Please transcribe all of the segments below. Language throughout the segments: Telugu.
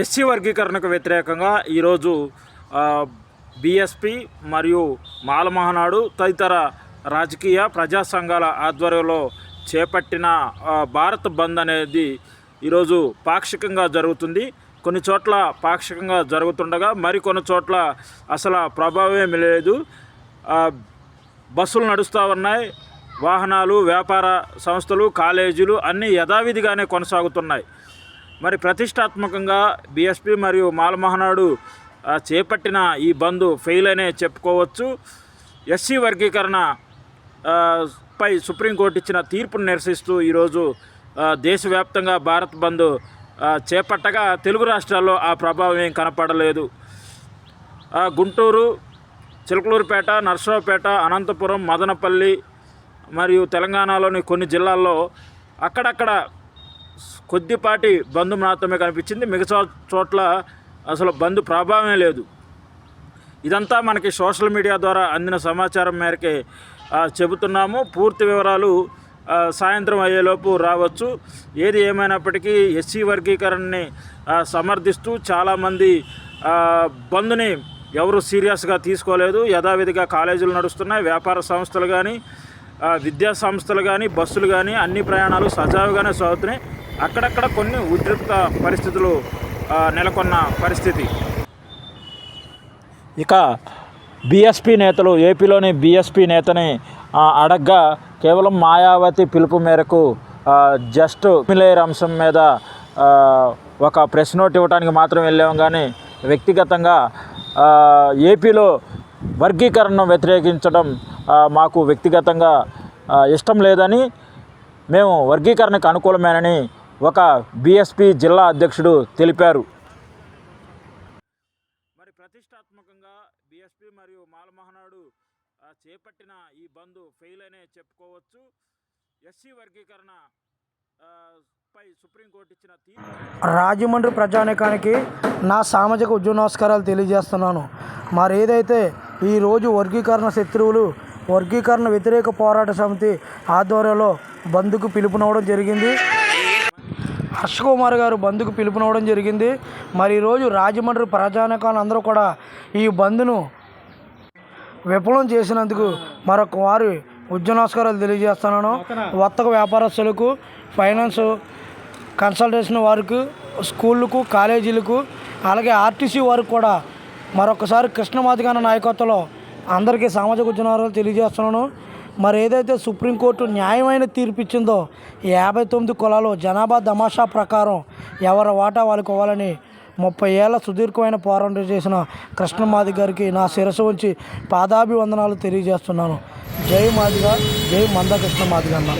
ఎస్సీ వర్గీకరణకు వ్యతిరేకంగా ఈరోజు బీఎస్పీ మరియు మాలమహనాడు తదితర రాజకీయ ప్రజా సంఘాల ఆధ్వర్యంలో చేపట్టిన భారత్ బంద్ అనేది ఈరోజు పాక్షికంగా జరుగుతుంది. కొన్ని చోట్ల పాక్షికంగా జరుగుతుండగా మరికొన్ని చోట్ల అసలు ప్రభావమేమి లేదు బస్సులు నడుస్తూ ఉన్నాయి. వాహనాలు వ్యాపార సంస్థలు కాలేజీలు అన్నీ యథావిధిగానే కొనసాగుతున్నాయి. మరి ప్రతిష్టాత్మకంగా బీఎస్పీ మరియు మాలమహనాడు చేపట్టిన ఈ బంద్ ఫెయిల్ అనే చెప్పుకోవచ్చు. ఎస్సీ వర్గీకరణ పై సుప్రీంకోర్టు ఇచ్చిన తీర్పును నిరసిస్తూ ఈరోజు దేశవ్యాప్తంగా భారత్ బంద్ చేపట్టగా తెలుగు రాష్ట్రాల్లో ఆ ప్రభావం ఏం కనపడలేదు. గుంటూరు చిలకలూరుపేట నర్సరావుపేట అనంతపురం మదనపల్లి మరియు తెలంగాణలోని కొన్ని జిల్లాల్లో అక్కడక్కడ కొద్దిపాటి బంద్ మాత్రమే కనిపించింది. మిగతా చోట్ల అసలు బంద్ ప్రభావమే లేదు. ఇదంతా మనకి సోషల్ మీడియా ద్వారా అందిన సమాచారం మేరకే చెబుతున్నాము. పూర్తి వివరాలు సాయంత్రం అయ్యేలోపు రావచ్చు. ఏది ఏమైనప్పటికీ ఎస్సీ వర్గీకరణని సమర్థిస్తూ చాలామంది బంద్ని ఎవరు సీరియస్గా తీసుకోలేదు. యథావిధిగా కాలేజీలు నడుస్తున్నాయి. వ్యాపార సంస్థలు కానీ విద్యా సంస్థలు కానీ బస్సులు కానీ అన్ని ప్రయాణాలు సజావుగానే సాగుతున్నాయి. అక్కడక్కడ కొన్ని ఉద్రిక్త పరిస్థితులు నెలకొన్న పరిస్థితి. ఇక బీఎస్పీ నేతలు ఏపీలోని బీఎస్పీ నేతని అడగ్గా కేవలం మాయావతి పిలుపు మేరకు జస్ట్ మిలేర్ అంశం మీద ఒక ప్రెస్ నోట్ ఇవ్వడానికి మాత్రం వెళ్ళాము కానీ వ్యక్తిగతంగా ఏపీలో వర్గీకరణను వ్యతిరేకించడం మాకు వ్యక్తిగతంగా ఇష్టం లేదని మేము వర్గీకరణకు అనుకూలమేనని ఒక బీఎస్పీ జిల్లా అధ్యక్షుడు తెలిపారు. మరి ప్రతిష్టాత్మకంగా బీఎస్పీ మరియు మాలమహనాడు చేపట్టిన ఈ బంద్ ఫెయిల్ అనే చెప్పుకోవచ్చు. ఎస్సీ వర్గీకరణ ఆ, పై సుప్రీంకోర్టు ఇచ్చిన తీర్పు రాజమండ్రి ప్రజానికానికి నా సామాజిక ఉద్యోగ నమస్కారాలు తెలియజేస్తున్నాను. మరి ఏదైతే ఈరోజు వర్గీకరణ శత్రువులు వర్గీకరణ వ్యతిరేక పోరాట సమితి ఆధ్వర్యంలో బంద్కు పిలుపునవ్వడం జరిగింది. హర్ష కుమార్ గారు బంద్కు పిలుపునివ్వడం జరిగింది. మరి ఈరోజు రాజమండ్రి ప్రజానకాలు అందరూ కూడా ఈ బంద్ను విఫలం చేసినందుకు మరొక వారి ఉద్యమస్కారాలు తెలియజేస్తున్నాను. వర్తక వ్యాపారస్తులకు ఫైనాన్స్ కన్సల్టేషన్ వారికి స్కూళ్ళకు కాలేజీలకు అలాగే ఆర్టీసీ వారికి కూడా మరొకసారి కృష్ణమాదిగాన నాయకత్వంలో అందరికీ సామాజిక ఉద్యమాలు తెలియజేస్తున్నాను. మరి ఏదైతే సుప్రీంకోర్టు న్యాయమైన తీర్పు ఇచ్చిందో యాభై తొమ్మిది కులాలు జనాభా దమాషా ప్రకారం ఎవరి వాటా వాళ్ళకి ఇవ్వాలని ముప్పై ఏళ్ళ సుదీర్ఘమైన పోరాటం చేసిన కృష్ణమాది గారికి నా శిరసు ఉంచి పాదాభివందనాలు తెలియజేస్తున్నాను. జై మాదిగ జై మంద కృష్ణమాదిగా అన్న.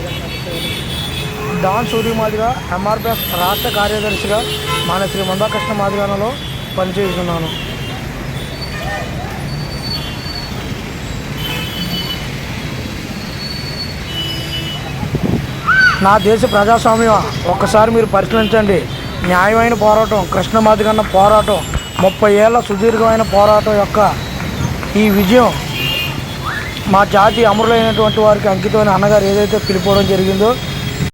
డాన్ సూర్యమాదిగా ఎంఆర్పిఎస్ రాష్ట్ర కార్యదర్శిగా మన శ్రీ మందాకృష్ణ మాదిగానలో పనిచేస్తున్నాను. నా దేశ ప్రజాస్వామ్యం ఒక్కసారి మీరు పరిశీలించండి. న్యాయమైన పోరాటం కృష్ణ కన్న పోరాటం ముప్పై ఏళ్ళ సుదీర్ఘమైన పోరాటం యొక్క ఈ విజయం మా జాతి అమరులైనటువంటి వారికి అంకితమైన అన్నగారు ఏదైతే పిలిపోవడం జరిగిందో